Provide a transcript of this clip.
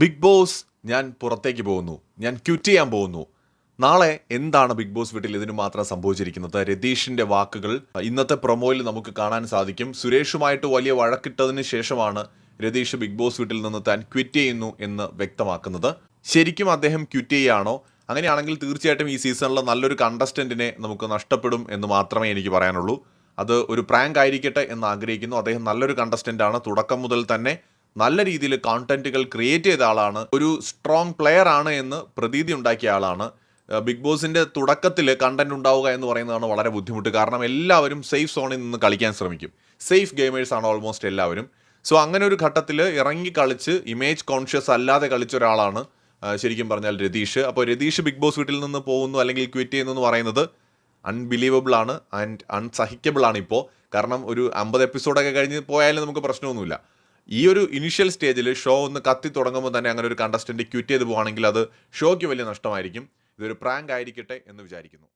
Big boss ഞാൻ പുറത്തേക്ക് പോകുന്നു. ഞാൻ ക്വിറ്റ് ചെയ്യാൻ പോകുന്നു. നാളെ എന്താണ് ബിഗ് ബോസ് വീട്ടിൽ ഇതിന് മാത്രം സംഭവിച്ചിരിക്കുന്നത്? രതീഷിന്റെ വാക്കുകൾ ഇന്നത്തെ പ്രൊമോയിൽ നമുക്ക് കാണാൻ സാധിക്കും. സുരേഷുമായിട്ട് വലിയ വഴക്കിട്ടതിന് ശേഷമാണ് രതീഷ് ബിഗ് ബോസ് വീട്ടിൽ നിന്ന് താൻ ക്വിറ്റ് ചെയ്യുന്നു എന്ന് വ്യക്തമാക്കുന്നത്. ശരിക്കും അദ്ദേഹം ക്വിറ്റ് ചെയ്യുകയാണോ അങ്ങനെയാണെങ്കിൽ തീർച്ചയായിട്ടും ഈ സീസണിലെ നല്ലൊരു കണ്ടസ്റ്റന്റിനെ നമുക്ക് നഷ്ടപ്പെടും എന്ന് മാത്രമേ എനിക്ക് പറയാനുള്ളൂ. അത് ഒരു പ്രാങ്ക് ആയിരിക്കട്ടെ എന്ന് ആഗ്രഹിക്കുന്നു. അദ്ദേഹം നല്ലൊരു കണ്ടസ്റ്റന്റ് ആണ്. തുടക്കം മുതൽ തന്നെ നല്ല രീതിയിൽ കോണ്ടന്റുകൾ ക്രിയേറ്റ് ചെയ്ത ആളാണ്. ഒരു സ്ട്രോങ് പ്ലെയർ ആണ് എന്ന് പ്രതീതി ഉണ്ടാക്കിയ ആളാണ്. ബിഗ് ബോസിന്റെ തുടക്കത്തിൽ കണ്ടന്റ് ഉണ്ടാവുക എന്ന് പറയുന്നതാണ് വളരെ ബുദ്ധിമുട്ട്. കാരണം എല്ലാവരും സേഫ് സോണിൽ നിന്ന് കളിക്കാൻ ശ്രമിക്കും. സേഫ് ഗെയിമേഴ്സ് ആണ് ഓൾമോസ്റ്റ് എല്ലാവരും. സോ അങ്ങനെ ഒരു ഘട്ടത്തിൽ ഇറങ്ങി കളിച്ച് ഇമേജ് കോൺഷ്യസ് അല്ലാതെ കളിച്ച ഒരാളാണ് ശരിക്കും പറഞ്ഞാൽ രതീഷ്. അപ്പോൾ രതീഷ് ബിഗ് ബോസ് വീട്ടിൽ നിന്ന് പോകുന്നു അല്ലെങ്കിൽ ക്വിറ്റ് ചെയ്യുന്നു എന്ന് പറയുന്നത് അൺബിലീവബിൾ ആണ് ആൻഡ് അൺസഹിക്കബിൾ ആണ് ഇപ്പോൾ. കാരണം ഒരു അമ്പത് എപ്പിസോഡൊക്കെ കഴിഞ്ഞ് പോയാലും നമുക്ക് പ്രശ്നമൊന്നുമില്ല. ഈ ഒരു ഇനിഷ്യൽ സ്റ്റേജിൽ ഷോ ഒന്ന് കത്തി തുടങ്ങുമ്പോൾ തന്നെ അങ്ങനെ ഒരു കണ്ടസ്റ്റന്റ് ക്വിറ്റ് ചെയ്ത് പോവാണെങ്കിൽ അത് ഷോയ്ക്ക് വലിയ നഷ്ടമായിരിക്കും. ഇതൊരു പ്രാങ്ക് ആയിരിക്കട്ടെ എന്ന് വിചാരിക്കുന്നു.